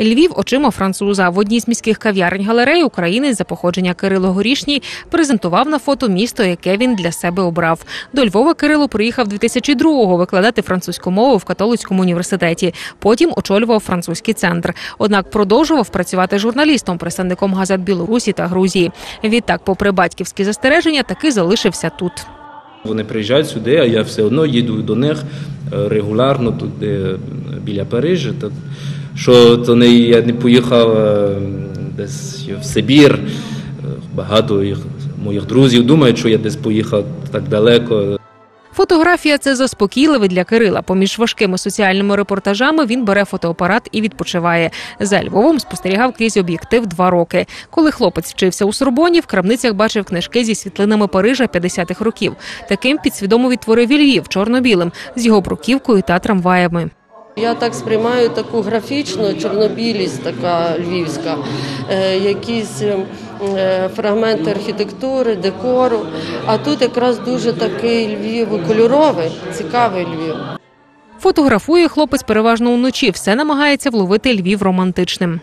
Львів очима француза. В одній з міських кав'ярень галерей українець за походження Кирило Горішній презентував на фото місто, яке він для себе обрав. До Львова Кирило приїхав 2002-го викладати французьку мову в католицькому університеті. Потім очолював французький центр. Однак продовжував працювати журналістом, представником газет Білорусі та Грузії. Відтак, попри батьківські застереження, таки залишився тут. Вони приїжджають сюди, а я все одно їду до них регулярно туди біля Парижа. Так, що то не я не поїхав е, десь в Сибір. Е, Багато їх моїх друзів думають, що я десь поїхав так далеко. Фотографія це заспокійливе для Кирила. Поміж важкими соціальними репортажами він бере фотоапарат і відпочиває. За Львовом спостерігав крізь об'єктив два роки. Коли хлопець вчився у Сорбоні, в крамницях бачив книжки зі світлинами Парижа 50-х років. Таким підсвідомо відтворив Львів чорно-білим з його бруківкою та трамваями. Я так сприймаю таку графічну чорнобілість, така львівська, е, якісь е, фрагменти архітектури, декору. А тут якраз дуже такий Львів кольоровий, цікавий Львів. Фотографує хлопець переважно уночі. Все намагається вловити Львів романтичним.